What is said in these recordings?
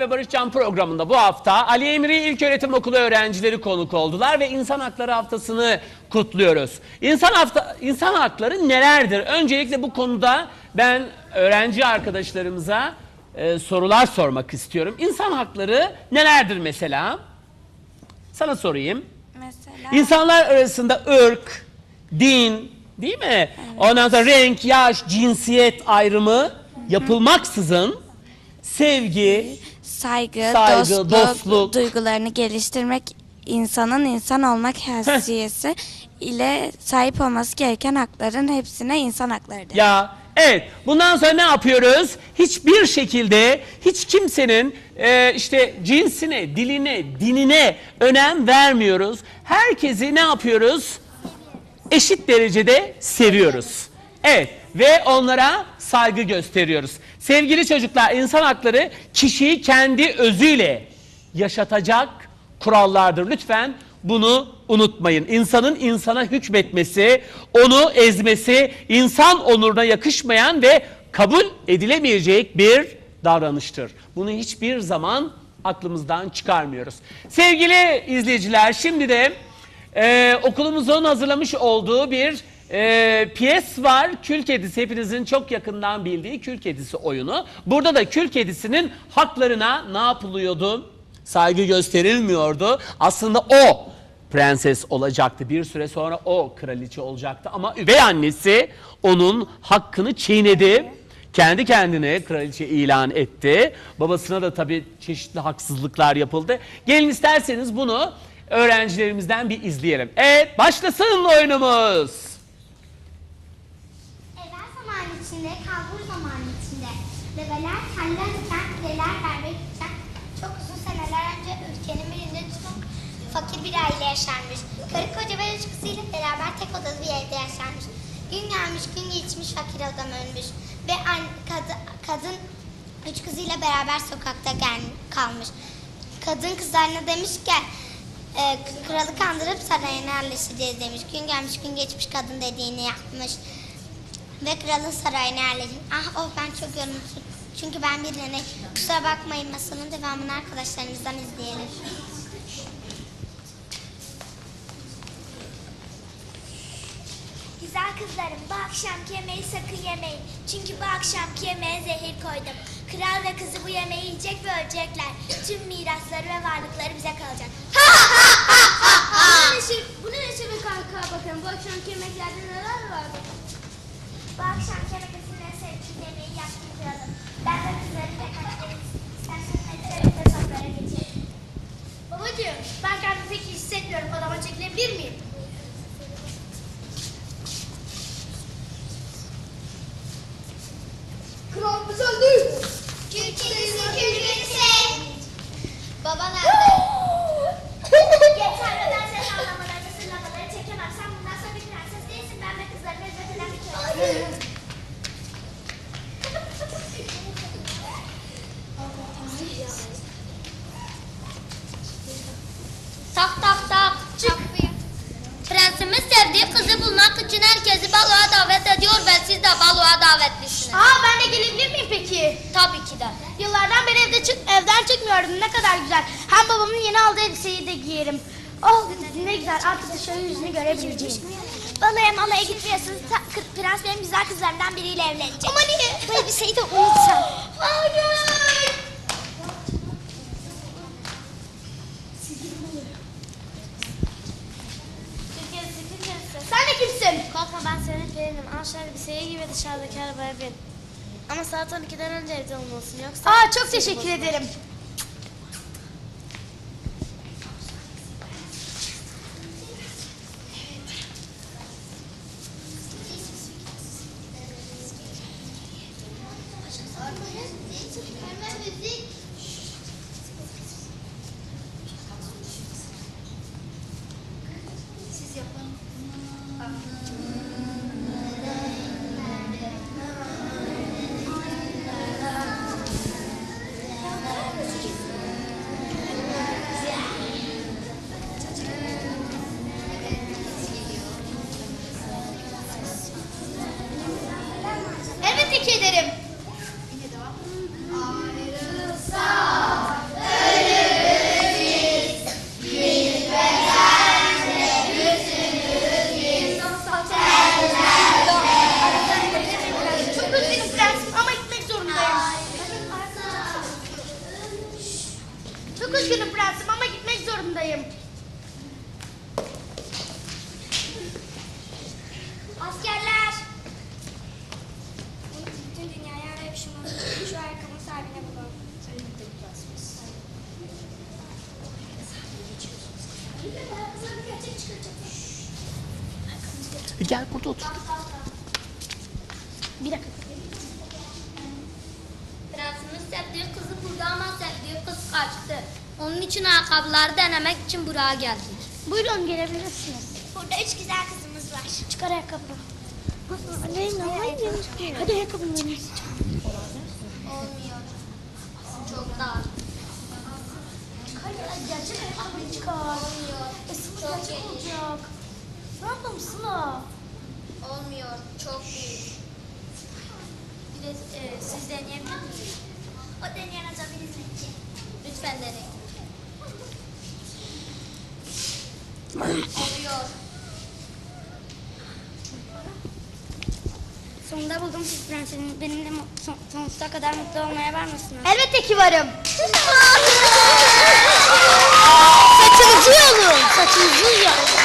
Ve Barışcan programında bu hafta Ali Emri İlköğretim Okulu öğrencileri konuk oldular ve İnsan Hakları Haftası'nı kutluyoruz. İnsan hafta insan hakları nelerdir? Öncelikle bu konuda ben öğrenci arkadaşlarımıza e, sorular sormak istiyorum. İnsan hakları nelerdir mesela? Sana sorayım. Mesela İnsanlar arasında ırk, din, değil mi? Ondan sonra renk, yaş, cinsiyet ayrımı yapılmaksızın sevgi, saygı, Saygı, dostluk, dostluk. duygularını geliştirmek insanın insan olmak haysiyesi ile sahip olması gereken hakların hepsine insan haklarıdır. Ya evet bundan sonra ne yapıyoruz? Hiçbir şekilde hiç kimsenin e, işte cinsine, diline, dinine önem vermiyoruz. Herkesi ne yapıyoruz? Eşit derecede seviyoruz. Evet ve onlara saygı gösteriyoruz. Sevgili çocuklar insan hakları kişiyi kendi özüyle yaşatacak kurallardır. Lütfen bunu unutmayın. İnsanın insana hükmetmesi, onu ezmesi insan onuruna yakışmayan ve kabul edilemeyecek bir davranıştır. Bunu hiçbir zaman aklımızdan çıkarmıyoruz. Sevgili izleyiciler şimdi de e, okulumuzun hazırlamış olduğu bir e, piyes var. Kül Kedisi hepinizin çok yakından bildiği Kül Kedisi oyunu. Burada da Kül Kedisi'nin haklarına ne yapılıyordu? Saygı gösterilmiyordu. Aslında o prenses olacaktı. Bir süre sonra o kraliçe olacaktı ama üvey annesi onun hakkını çiğnedi. Kendi kendine kraliçe ilan etti. Babasına da tabii çeşitli haksızlıklar yapıldı. Gelin isterseniz bunu öğrencilerimizden bir izleyelim. Evet başlasın oyunumuz. İçinde, kalbur zaman içinde. Diken, pireler berber diken. Çok uzun seneler önce ülkenin birinde çok fakir bir aile yaşarmış. Karı koca ve üç kızıyla beraber tek odalı bir evde yaşarmış. Gün gelmiş, gün geçmiş, fakir adam ölmüş. Ve an- kadı- kadın üç kızıyla beraber sokakta gel- kalmış. Kadın kızlarına demiş ki, e, kralı kandırıp sarayına yerleşeceğiz demiş. Gün gelmiş, gün geçmiş, kadın dediğini yapmış. Ve kralın sarayına yerleşim. Ah oh ben çok yorulmuşum. Çünkü ben birilerine kusura bakmayın masalın devamını arkadaşlarımızdan izleyelim. Güzel kızlarım bu akşamki yemeği sakın yemeyin. Çünkü bu akşamki yemeğe zehir koydum. Kral ve kızı bu yemeği yiyecek ve ölecekler. Tüm mirasları ve varlıkları bize kalacak. Bu ne neşe, bu ne neşe be kanka bakın bu akşamki yemeklerde neler vardı? Bu akşamki yemeklerin en sevdiğim yemeği yaptım kralım. Ben ve kızlarım ve kaçlarım. İsterseniz hadi birlikte sofraya geçelim. Babacığım ben kendimi pek hissetmiyorum odama çekilebilir miyim? Kralımız öldü. Külçesi külçesi. Baba nerede? Yeter ve ben senin anlamalarını sırlamaları çekemem. Sen bundan sonra bir prenses değilsin. Ben ve kızlarım hizmet eden bir köleyim. Tak tak tak çık. Prensimiz sevdiği kızı bulmak için herkesi baloya davet ediyor ve siz de baloya davetlisiniz. Aa ben de gelebilir miyim peki? Tabii ki de. Yıllardan beri evde çık evden çıkmıyordum ne kadar güzel. Hem babamın yeni aldığı elbiseyi de giyerim. Oh ne güzel artık dışarı yüzünü görebileceğim. Balaya malaya gitmiyorsunuz. Ta- Prens benim güzel kızlarımdan biriyle evlenecek. Ama niye? Bu elbiseyi de unutsan. Hayır. Sen de kimsin? Korkma ben senin perinim. Al şu elbiseyi giy ve dışarıdaki arabaya bin. Ama saat 12'den önce evde olmalısın. Yoksa... Aa çok teşekkür ederim. Askerler. Bütün dünyayı arayıp şu, şu ayakkabının sahibine bulalım. Gel burada otur. Bir dakika. Prensimin sevdiği kızı burada ama sevdiği kız kaçtı. Onun için ayakkabıları denemek için buraya geldik. Buyurun gelebilirsiniz. Burada üç güzel kızımız var. Çıkar ayakkabını. Aleyna hayır. Hadi ayakkabını verin. Olmuyor. Çok dar. Gerçek ayakkabını çıkar. Olmuyor. E, gerçek geniş. olacak. Ne yapalım Sıla? Olmuyor. Çok büyük. Bir de e, siz deneyebilir misiniz? O deneyen atabiliriz bence. Lütfen deneyin. Oluyor. Sonunda buldum siz prensesim. Benimle sonsuza kadar mutlu olmaya var mısınız? Elbette ki varım. Saçınızı yolun. Saçınızı yolun.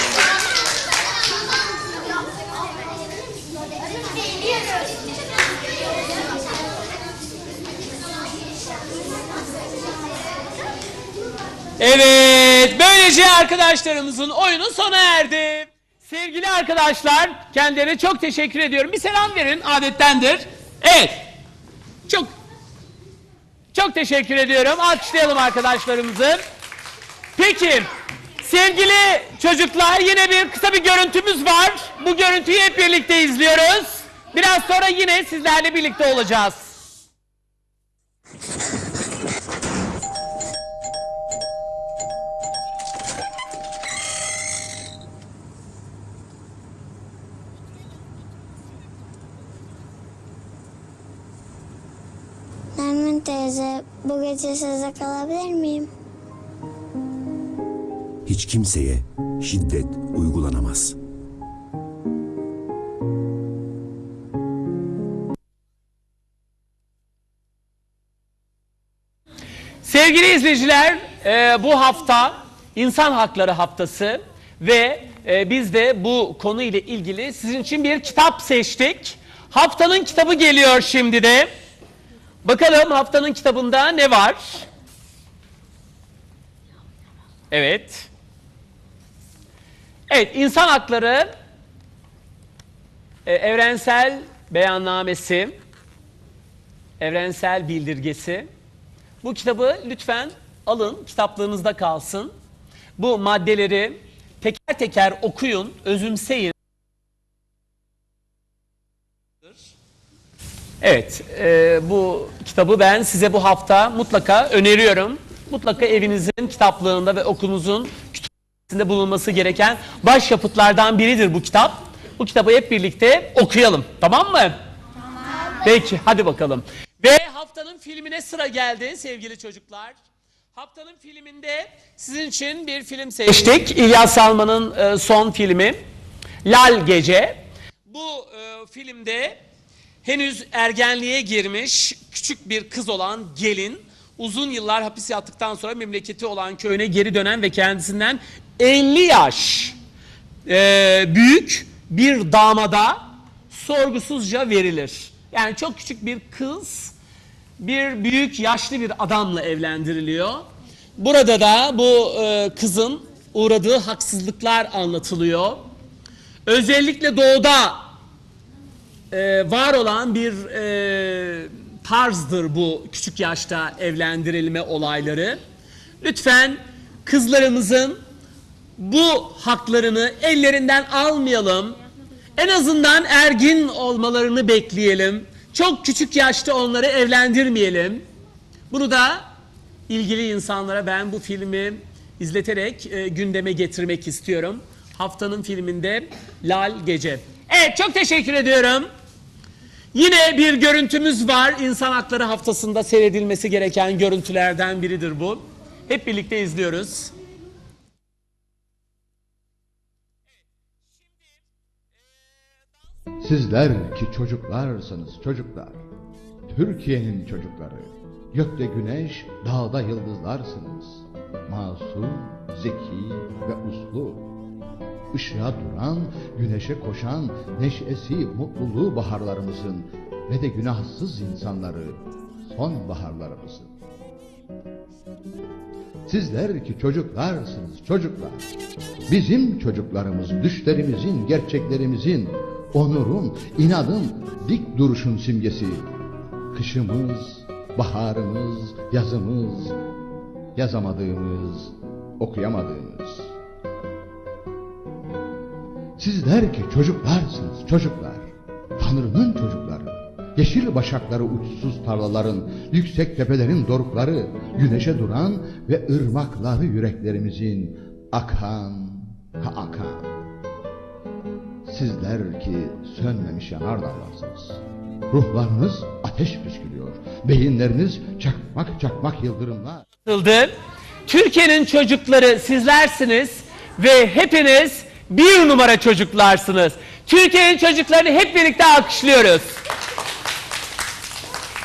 Evet, böylece arkadaşlarımızın oyunu sona erdi. Sevgili arkadaşlar, kendilerine çok teşekkür ediyorum. Bir selam verin, adettendir. Evet, çok çok teşekkür ediyorum. Alkışlayalım arkadaşlarımızı. Peki, sevgili çocuklar yine bir kısa bir görüntümüz var. Bu görüntüyü hep birlikte izliyoruz. Biraz sonra yine sizlerle birlikte olacağız. Bu gece size kalabilir miyim? hiç kimseye şiddet uygulanamaz. Sevgili izleyiciler, e, bu hafta İnsan Hakları Haftası ve e, biz de bu konu ile ilgili sizin için bir kitap seçtik. Haftanın kitabı geliyor şimdi de. Bakalım haftanın kitabında ne var? Evet. Evet, İnsan Hakları e, Evrensel Beyannamesi, Evrensel Bildirgesi. Bu kitabı lütfen alın, kitaplığınızda kalsın. Bu maddeleri teker teker okuyun, özümseyin. Evet, e, bu kitabı ben size bu hafta mutlaka öneriyorum. Mutlaka evinizin kitaplığında ve okulunuzun kütüphanesinde bulunması gereken başyapıtlardan biridir bu kitap. Bu kitabı hep birlikte okuyalım, tamam mı? Peki hadi bakalım. Ve haftanın filmine sıra geldi sevgili çocuklar. Haftanın filminde sizin için bir film seçtik. İlyas Salman'ın e, son filmi Lal Gece. Bu e, filmde henüz ergenliğe girmiş küçük bir kız olan gelin uzun yıllar hapis yattıktan sonra memleketi olan köyüne geri dönen ve kendisinden 50 yaş e, büyük bir damada sorgusuzca verilir. Yani çok küçük bir kız bir büyük yaşlı bir adamla evlendiriliyor. Burada da bu e, kızın uğradığı haksızlıklar anlatılıyor. Özellikle doğuda e, var olan bir e, tarzdır bu küçük yaşta evlendirilme olayları. Lütfen kızlarımızın bu haklarını ellerinden almayalım. En azından ergin olmalarını bekleyelim. Çok küçük yaşta onları evlendirmeyelim. Bunu da ilgili insanlara ben bu filmi izleterek e, gündeme getirmek istiyorum. Haftanın filminde Lal Gece. Evet çok teşekkür ediyorum. Yine bir görüntümüz var. İnsan Hakları Haftası'nda seyredilmesi gereken görüntülerden biridir bu. Hep birlikte izliyoruz. Sizler ki çocuklarsanız çocuklar, Türkiye'nin çocukları, gökte güneş, dağda yıldızlarsınız. Masum, zeki ve uslu. Işığa duran, güneşe koşan, neşesi, mutluluğu baharlarımızın ve de günahsız insanları son baharlarımızın. Sizler ki çocuklarsınız çocuklar. Bizim çocuklarımız düşlerimizin, gerçeklerimizin, onurun, inadın, dik duruşun simgesi. Kışımız, baharımız, yazımız, yazamadığımız, okuyamadığımız. Sizler ki çocuklarsınız çocuklar. Tanrı'nın çocukları. Yeşil başakları uçsuz tarlaların, yüksek tepelerin dorukları, güneşe duran ve ırmakları yüreklerimizin akan ha akan. Sizler ki sönmemiş yanardağlarsınız. Ruhlarınız ateş püskürüyor. Beyinleriniz çakmak çakmak yıldırımlar. Türkiye'nin çocukları sizlersiniz ve hepiniz bir numara çocuklarsınız. Türkiye'nin çocuklarını hep birlikte alkışlıyoruz.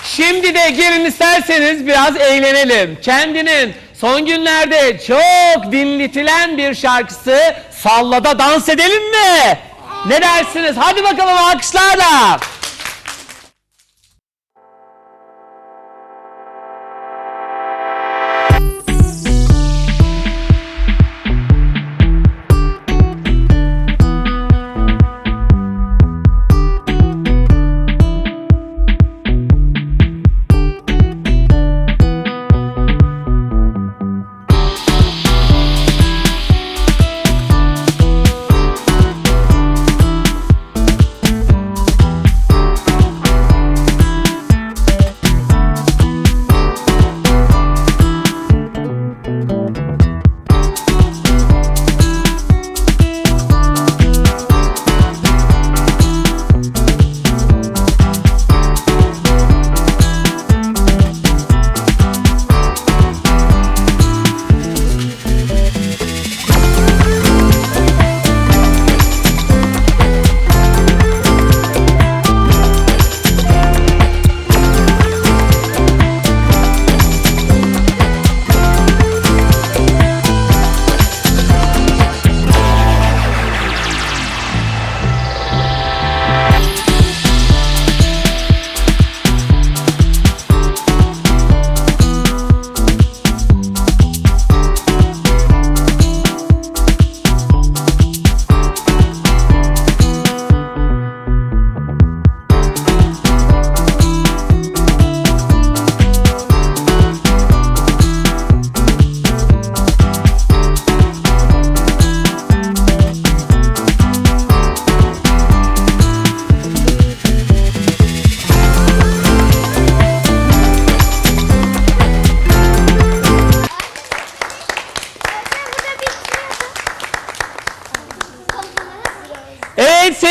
Şimdi de gelin isterseniz biraz eğlenelim. Kendinin son günlerde çok dinletilen bir şarkısı Sallada dans edelim mi? Ne dersiniz? Hadi bakalım alkışlarla.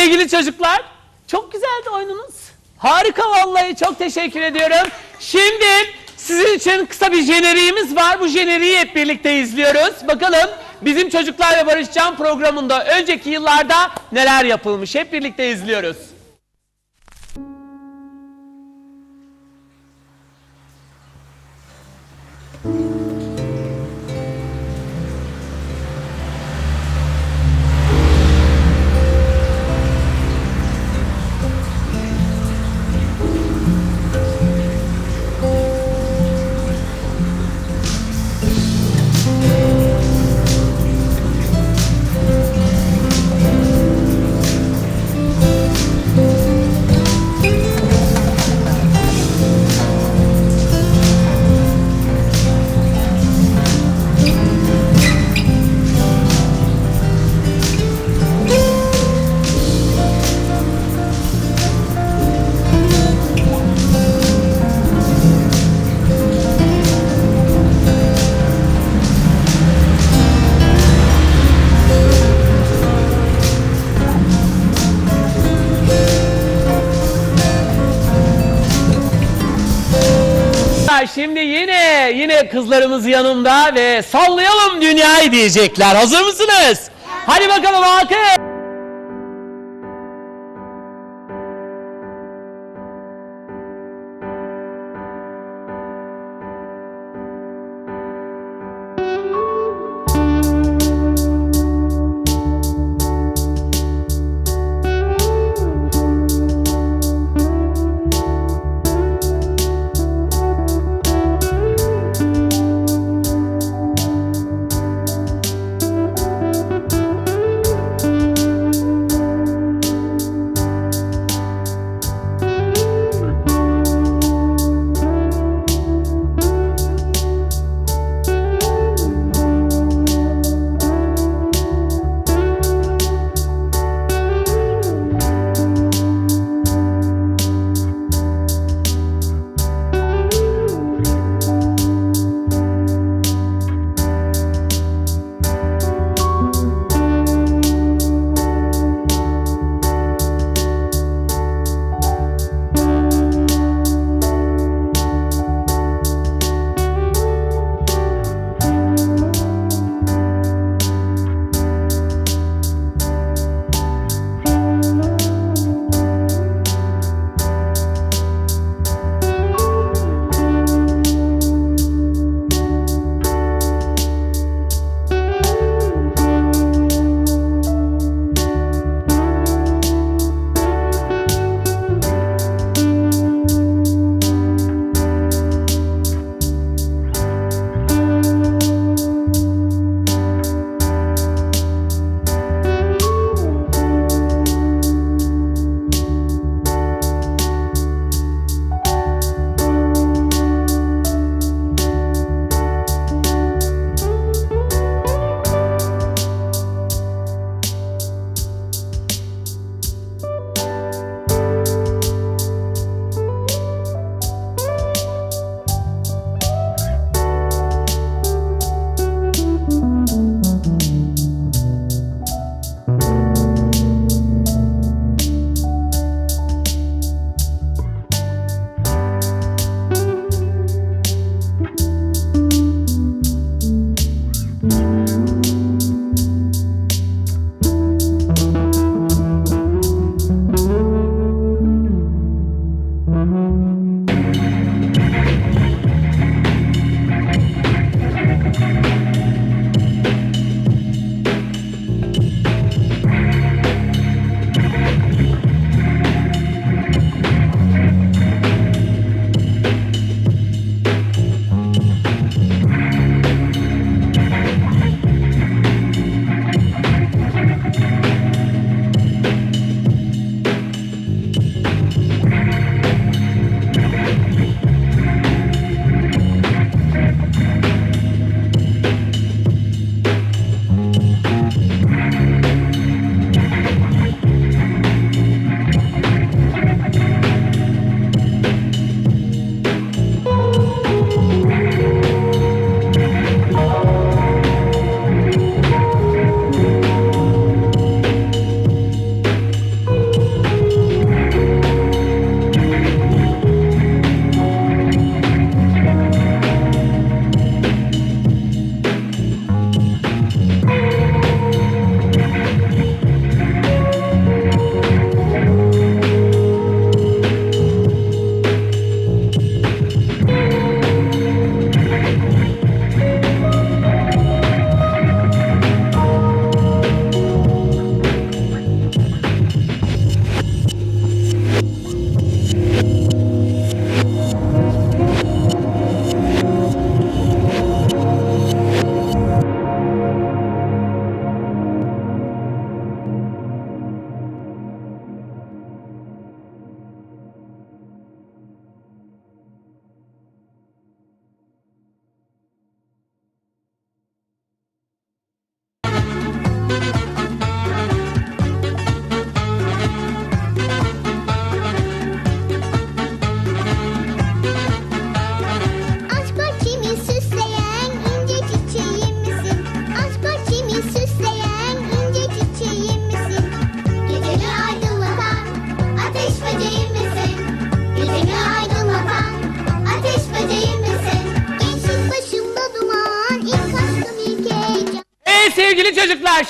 Sevgili çocuklar. Çok güzeldi oyununuz. Harika vallahi çok teşekkür ediyorum. Şimdi sizin için kısa bir jeneriğimiz var. Bu jeneriği hep birlikte izliyoruz. Bakalım bizim Çocuklar ve Barışcan programında önceki yıllarda neler yapılmış. Hep birlikte izliyoruz. Kızlarımız yanımda ve sallayalım dünyayı diyecekler. Hazır mısınız? Hadi bakalım alkış.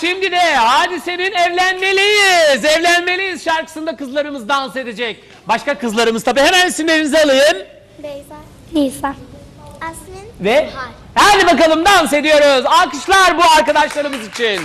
Şimdi de Hadise'nin evlenmeliyiz. Evlenmeliyiz şarkısında kızlarımız dans edecek. Başka kızlarımız tabii hemen isimlerinizi alayım. Beyza. Nisan. Asmin. Ve hadi bakalım dans ediyoruz. Alkışlar bu arkadaşlarımız için.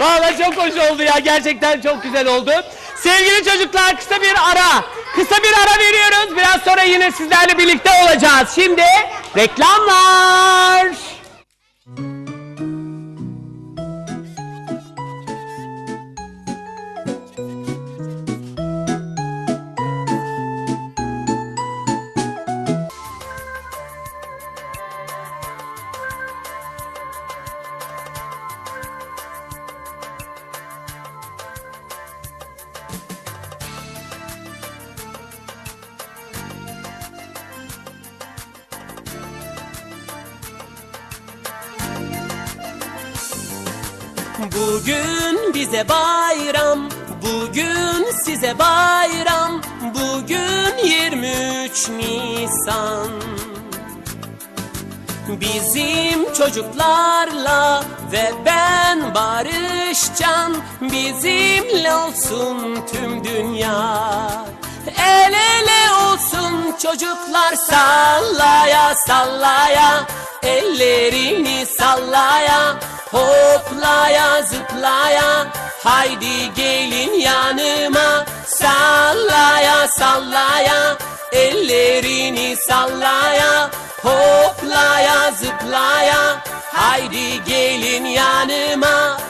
Vallahi çok hoş oldu ya. Gerçekten çok güzel oldu. Sevgili çocuklar kısa bir ara. Kısa bir ara veriyoruz. Biraz sonra yine sizlerle birlikte olacağız. Şimdi reklamlar. Bugün bize bayram, bugün size bayram, bugün 23 Nisan. Bizim çocuklarla ve ben barışcan, bizimle olsun tüm dünya. El ele olsun çocuklar sallaya sallaya, ellerini sallaya, hoplaya zıplaya. Haydi gelin yanıma sallaya sallaya, ellerini sallaya, hoplaya zıplaya. Haydi gelin yanıma.